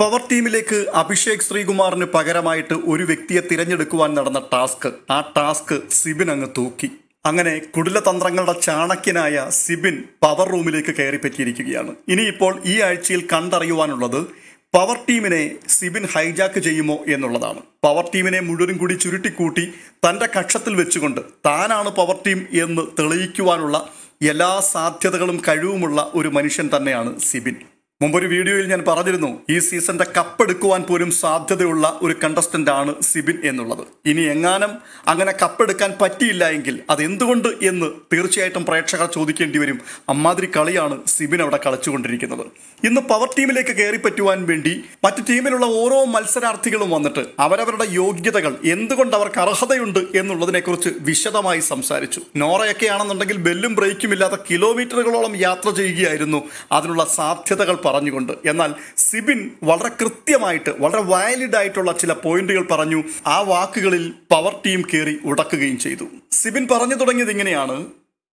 Power ടീമിലേക്ക് അഭിഷേക് ശ്രീകുമാറിന് പകരമായിട്ട് ഒരു വ്യക്തിയെ തിരഞ്ഞെടുക്കുവാൻ നടന്ന ടാസ്ക് ആ ടാസ്ക് സിബിൻ അങ്ങ് തൂക്കി. അങ്ങനെ കുടിലതന്ത്രങ്ങളുടെ ചാണക്യനായ സിബിൻ പവർ റൂമിലേക്ക് കയറിപ്പറ്റിയിരിക്കുകയാണ്. ഇനിയിപ്പോൾ ഈ ആഴ്ചയിൽ കണ്ടറിയുവാനുള്ളത് പവർ ടീമിനെ സിബിൻ ഹൈജാക്ക് ചെയ്യുമോ എന്നുള്ളതാണ്. പവർ ടീമിനെ മുഴുവനും കൂടി ചുരുട്ടിക്കൂട്ടി തന്റെ കക്ഷത്തിൽ വെച്ചുകൊണ്ട് താനാണ് പവർ ടീം എന്ന് തെളിയിക്കുവാനുള്ള എല്ലാ സാധ്യതകളും കഴിവുമുള്ള ഒരു മനുഷ്യൻ തന്നെയാണ് സിബിൻ. മുമ്പൊരു വീഡിയോയിൽ ഞാൻ പറഞ്ഞിരുന്നു ഈ സീസണിന്റെ കപ്പെടുക്കുവാൻ പോലും സാധ്യതയുള്ള ഒരു കണ്ടസ്റ്റന്റ് ആണ് സിബിൻ എന്നുള്ളത്. ഇനി എങ്ങാനും അങ്ങനെ കപ്പെടുക്കാൻ പറ്റിയില്ല എങ്കിൽ അത് എന്തുകൊണ്ട് എന്ന് തീർച്ചയായിട്ടും പ്രേക്ഷകർ ചോദിക്കേണ്ടി വരും. അമ്മാതിരി കളിയാണ് സിബിൻ അവിടെ കളിച്ചുകൊണ്ടിരിക്കുന്നത്. ഇന്ന് പവർ ടീമിലേക്ക് കയറി പറ്റുവാൻ വേണ്ടി മറ്റു ടീമിലുള്ള ഓരോ മത്സരാർത്ഥികളും വന്നിട്ട് അവരവരുടെ യോഗ്യതകൾ എന്തുകൊണ്ട് അവർക്ക് അർഹതയുണ്ട് എന്നുള്ളതിനെക്കുറിച്ച് വിശദമായി സംസാരിച്ചു. നോറയൊക്കെ ആണെന്നുണ്ടെങ്കിൽ ബെല്ലും ബ്രേക്കും ഇല്ലാത്ത കിലോമീറ്ററുകളോളം യാത്ര ചെയ്യുകയായിരുന്നു. അതിനുള്ള സാധ്യതകൾ പറഞ്ഞുകൊണ്ട്. എന്നാൽ സിബിൻ വളരെ കൃത്യമായിട്ട് വളരെ വാലിഡ് ആയിട്ടുള്ള ചില പോയിന്റുകൾ പറഞ്ഞു. ആ വാക്കുകളിൽ പവർ ടീം കയറി ഉടക്കുകയും ചെയ്തു. സിബിൻ പറഞ്ഞു തുടങ്ങിയത് ഇങ്ങനെയാണ്.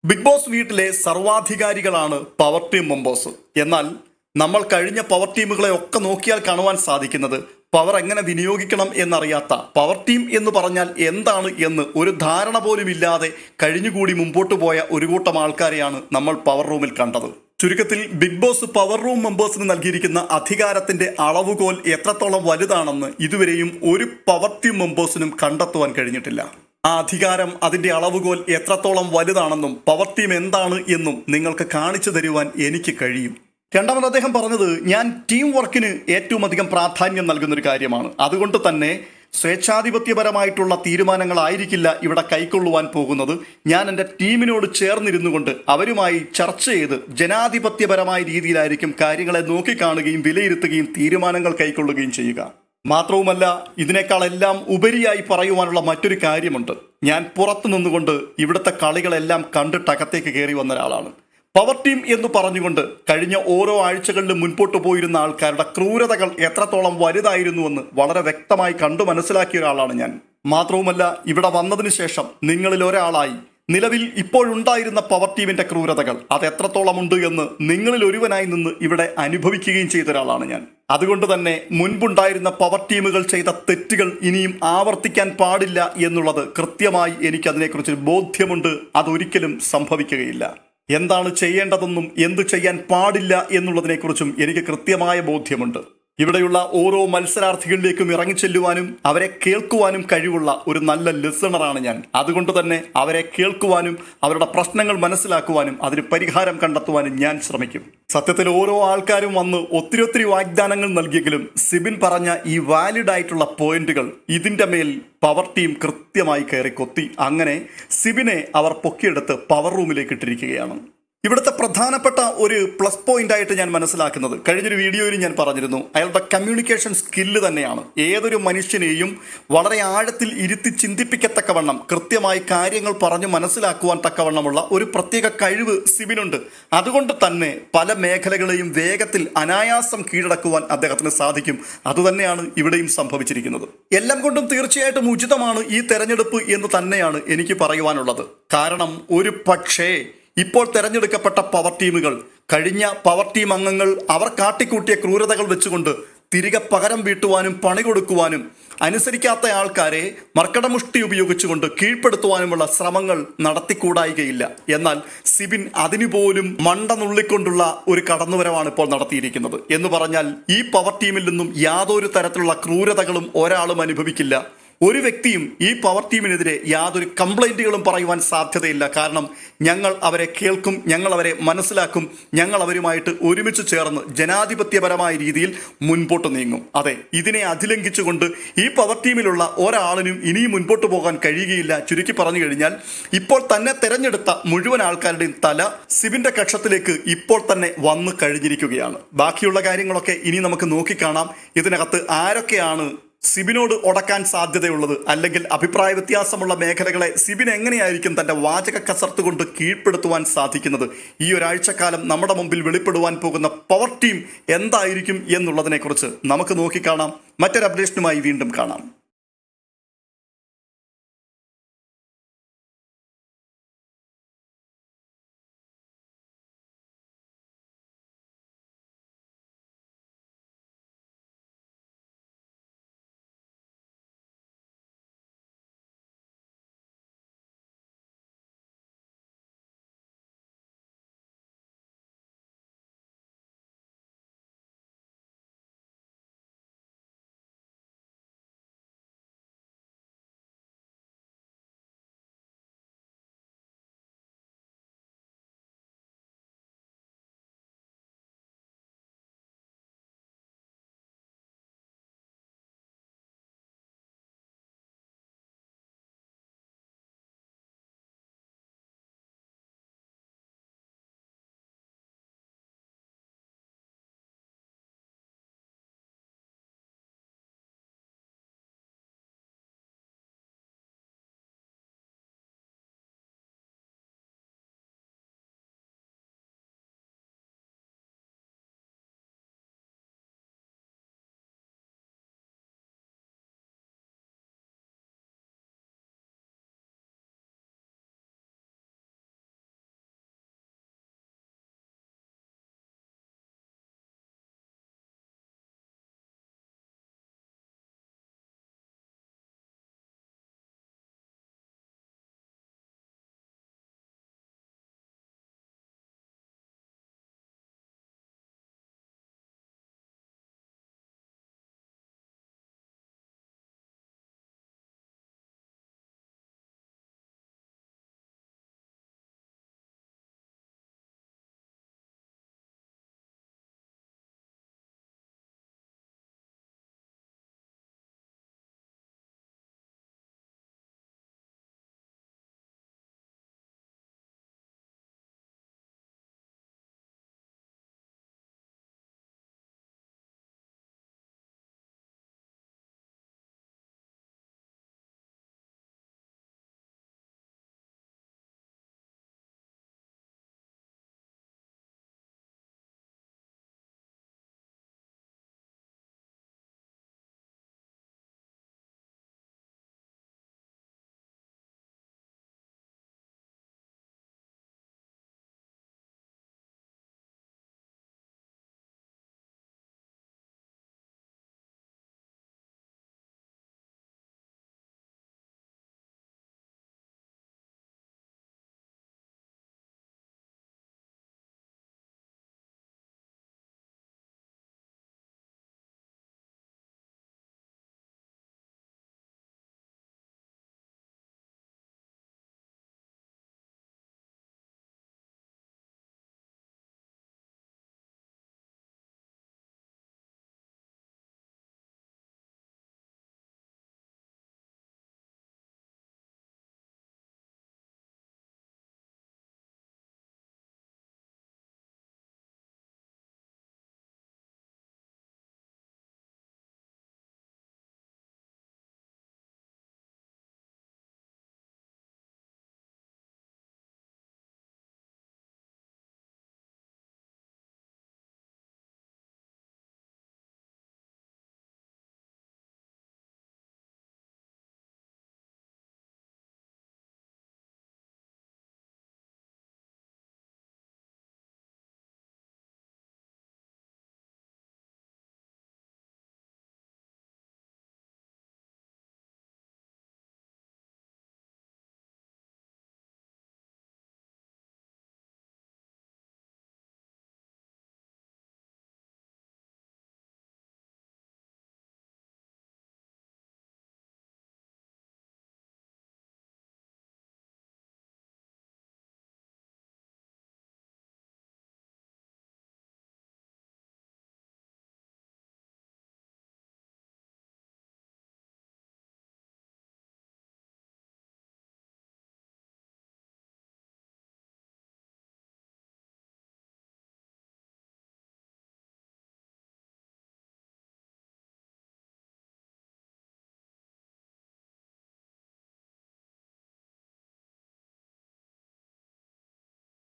ബിഗ് ബോസ് വീട്ടിലെ സർവാധികാരികളാണ് പവർ ടീം മെമ്പേഴ്സ് എന്നാൽ നമ്മൾ കഴിഞ്ഞ പവർ ടീമുകളെ ഒക്കെ നോക്കിയാൽ കാണുവാൻ സാധിക്കുന്നത് പവർ എങ്ങനെ വിനിയോഗിക്കണം എന്നറിയാത്ത പവർ ടീം എന്ന് പറഞ്ഞാൽ എന്താണ് എന്ന് ഒരു ധാരണ പോലും ഇല്ലാതെ കഴിഞ്ഞുകൂടി മുമ്പോട്ട് പോയ ഒരു കൂട്ടം ആൾക്കാരെയാണ് നമ്മൾ പവർ റൂമിൽ കണ്ടത്. ചുരുക്കത്തിൽ ബിഗ് ബോസ് പവർ റൂം മെമ്പേഴ്സിന് നൽകിയിരിക്കുന്ന അധികാരത്തിന്റെ അളവുകോൽ എത്രത്തോളം വലുതാണെന്ന് ഇതുവരെയും ഒരു പവർ ടീം മെമ്പേഴ്സിനും കണ്ടെത്തുവാൻ കഴിഞ്ഞിട്ടില്ല. ആ അധികാരം അതിന്റെ അളവുകോൽ എത്രത്തോളം വലുതാണെന്നും പവർ ടീം എന്താണ് എന്നും നിങ്ങൾക്ക് കാണിച്ചു തരുവാൻ എനിക്ക് കഴിയും. രണ്ടാമത് അദ്ദേഹം പറഞ്ഞത് ഞാൻ ടീം വർക്കിന് ഏറ്റവും അധികം പ്രാധാന്യം നൽകുന്ന ഒരു കാര്യമാണ്. അതുകൊണ്ട് തന്നെ സ്വേച്ഛാധിപത്യപരമായിട്ടുള്ള തീരുമാനങ്ങളായിരിക്കില്ല ഇവിടെ കൈക്കൊള്ളുവാൻ പോകുന്നത്. ഞാൻ എന്റെ ടീമിനോട് ചേർന്നിരുന്നു കൊണ്ട് അവരുമായി ചർച്ച ചെയ്ത് ജനാധിപത്യപരമായ രീതിയിലായിരിക്കും കാര്യങ്ങളെ നോക്കിക്കാണുകയും വിലയിരുത്തുകയും തീരുമാനങ്ങൾ കൈക്കൊള്ളുകയും ചെയ്യുക. മാത്രവുമല്ല ഇതിനേക്കാളെല്ലാം ഉപരിയായി പറയുവാനുള്ള മറ്റൊരു കാര്യമുണ്ട്. ഞാൻ പുറത്തു നിന്നുകൊണ്ട് ഇവിടുത്തെ കളികളെല്ലാം കണ്ടിട്ട് അകത്തേക്ക് കയറി വന്ന ഒരാളാണ്. പവർ ടീം എന്ന് പറഞ്ഞുകൊണ്ട് കഴിഞ്ഞ ഓരോ ആഴ്ചകളിലും മുൻപോട്ട് പോയിരുന്ന ആൾക്കാരുടെ ക്രൂരതകൾ എത്രത്തോളം വലുതായിരുന്നുവെന്ന് വളരെ വ്യക്തമായി കണ്ടു മനസ്സിലാക്കിയ ഒരാളാണ് ഞാൻ. മാത്രവുമല്ല ഇവിടെ വന്നതിന് ശേഷം നിങ്ങളിൽ ഒരാളായി. നിലവിൽ ഇപ്പോഴുണ്ടായിരുന്ന പവർ ടീമിന്റെ ക്രൂരതകൾ അത് എത്രത്തോളം ഉണ്ട് എന്ന് നിങ്ങളിൽ ഒരുവനായി നിന്ന് ഇവിടെ അനുഭവിക്കുകയും ചെയ്ത ഒരാളാണ് ഞാൻ. അതുകൊണ്ട് തന്നെ മുൻപുണ്ടായിരുന്ന പവർ ടീമുകൾ ചെയ്ത തെറ്റുകൾ ഇനിയും ആവർത്തിക്കാൻ പാടില്ല എന്നുള്ളത് കൃത്യമായി എനിക്കതിനെക്കുറിച്ച് ബോധ്യമുണ്ട്. അതൊരിക്കലും സംഭവിക്കുകയില്ല. എന്താണ് ചെയ്യേണ്ടതെന്നും എന്തു ചെയ്യാൻ പാടില്ല എന്നുള്ളതിനെക്കുറിച്ചും എനിക്ക് കൃത്യമായ ബോധ്യമുണ്ട്. ഇവിടെയുള്ള ഓരോ മത്സരാർത്ഥികളിലേക്കും ഇറങ്ങിച്ചെല്ലുവാനും അവരെ കേൾക്കുവാനും കഴിവുള്ള ഒരു നല്ല ലിസണറാണ് ഞാൻ. അതുകൊണ്ട് തന്നെ അവരെ കേൾക്കുവാനും അവരുടെ പ്രശ്നങ്ങൾ മനസ്സിലാക്കുവാനും അതിന് പരിഹാരം കണ്ടെത്തുവാനും ഞാൻ ശ്രമിക്കും. സത്യത്തിൽ ഓരോ ആൾക്കാരും വന്ന് ഒത്തിരി ഒത്തിരി വാഗ്ദാനങ്ങൾ നൽകിയെങ്കിലും സിബിൻ പറഞ്ഞ ഈ വാലിഡ് ആയിട്ടുള്ള പോയിന്റുകൾ ഇതിന്റെ മേൽ പവർ ടീം കൃത്യമായി കയറി കൊത്തി. അങ്ങനെ സിബിനെ അവർ പൊക്കിയെടുത്ത് പവർ റൂമിലേക്ക് ഇട്ടിരിക്കുകയാണ്. ഇവിടുത്തെ പ്രധാനപ്പെട്ട ഒരു പ്ലസ് പോയിന്റ് ആയിട്ട് ഞാൻ മനസ്സിലാക്കുന്നത്. കഴിഞ്ഞൊരു വീഡിയോയിൽ ഞാൻ പറഞ്ഞിരുന്നു അയാളുടെ കമ്മ്യൂണിക്കേഷൻ സ്കില്ല് തന്നെയാണ്. ഏതൊരു മനുഷ്യനെയും വളരെ ആഴത്തിൽ ഇരുത്തി ചിന്തിപ്പിക്കത്തക്കവണ്ണം കൃത്യമായി കാര്യങ്ങൾ പറഞ്ഞു മനസ്സിലാക്കുവാൻ തക്കവണ്ണമുള്ള ഒരു പ്രത്യേക കഴിവ് സിബിനുണ്ട്. അതുകൊണ്ട് തന്നെ പല മേഖലകളെയും വേഗത്തിൽ അനായാസം കീഴടക്കുവാൻ അദ്ദേഹത്തിന് സാധിക്കും. അതുതന്നെയാണ് ഇവിടെയും സംഭവിച്ചിരിക്കുന്നത്. എല്ലാം കൊണ്ടും തീർച്ചയായിട്ടും ഉചിതമാണ് ഈ തെരഞ്ഞെടുപ്പ് എന്ന് തന്നെയാണ് എനിക്ക് പറയുവാനുള്ളത്. കാരണം ഒരു പക്ഷേ ഇപ്പോൾ തെരഞ്ഞെടുക്കപ്പെട്ട പവർ ടീമുകൾ കഴിഞ്ഞ പവർ ടീം അംഗങ്ങൾ അവർ കാട്ടിക്കൂട്ടിയ ക്രൂരതകൾ വെച്ചുകൊണ്ട് തിരികെ പകരം വീട്ടുവാനും പണി കൊടുക്കുവാനും അനുസരിക്കാത്ത ആൾക്കാരെ മർക്കടമുഷ്ടി ഉപയോഗിച്ചുകൊണ്ട് കീഴ്പ്പെടുത്തുവാനുമുള്ള ശ്രമങ്ങൾ നടത്തിക്കൂടായികയില്ല. എന്നാൽ സിബിൻ അതിനുപോലും മണ്ട നുള്ളിക്കൊണ്ടുള്ള ഒരു കടന്നുവരവാണ് ഇപ്പോൾ നടത്തിയിരിക്കുന്നത്. എന്ന് പറഞ്ഞാൽ ഈ പവർ ടീമിൽ നിന്നും യാതൊരു തരത്തിലുള്ള ക്രൂരതകളും ഒരാളും അനുഭവിക്കില്ല. ഒരു വ്യക്തിയും ഈ പവർ ടീമിനെതിരെ യാതൊരു കംപ്ലൈന്റുകളും പറയുവാൻ സാധ്യതയില്ല. കാരണം ഞങ്ങൾ അവരെ കേൾക്കും ഞങ്ങൾ അവരെ മനസ്സിലാക്കും ഞങ്ങൾ അവരുമായിട്ട് ഒരുമിച്ച് ചേർന്ന് ജനാധിപത്യപരമായ രീതിയിൽ മുൻപോട്ട് നീങ്ങും. അതെ ഇതിനെ അതിലംഘിച്ചുകൊണ്ട് ഈ പവർ ടീമിലുള്ള ഒരാളിനും ഇനിയും മുൻപോട്ട് പോകാൻ കഴിയുകയില്ല. ചുരുക്കി പറഞ്ഞു കഴിഞ്ഞാൽ ഇപ്പോൾ തന്നെ തെരഞ്ഞെടുത്ത മുഴുവൻ ആൾക്കാരുടെയും തല സിബിന്റെ കക്ഷത്തിലേക്ക് ഇപ്പോൾ തന്നെ വന്നു കഴിഞ്ഞിരിക്കുകയാണ്. ബാക്കിയുള്ള കാര്യങ്ങളൊക്കെ ഇനി നമുക്ക് നോക്കിക്കാണാം. ഇതിനകത്ത് ആരൊക്കെയാണ് സിബിനോട് ഉടക്കാൻ സാധ്യതയുള്ളത് അല്ലെങ്കിൽ അഭിപ്രായ വ്യത്യാസമുള്ള മേഖലകളെ സിബിൻ എങ്ങനെയായിരിക്കും തന്റെ വാചക കസർത്ത് കൊണ്ട് കീഴ്പ്പെടുത്തുവാൻ സാധിക്കുന്നത്? ഈ ഒരാഴ്ചക്കാലം നമ്മുടെ മുമ്പിൽ വെളിപ്പെടുവാൻ പോകുന്ന പവർ ടീം എന്തായിരിക്കും എന്നുള്ളതിനെക്കുറിച്ച് നമുക്ക് നോക്കിക്കാണാം. മറ്റൊരു അപ്ഡേഷനുമായി വീണ്ടും കാണാം.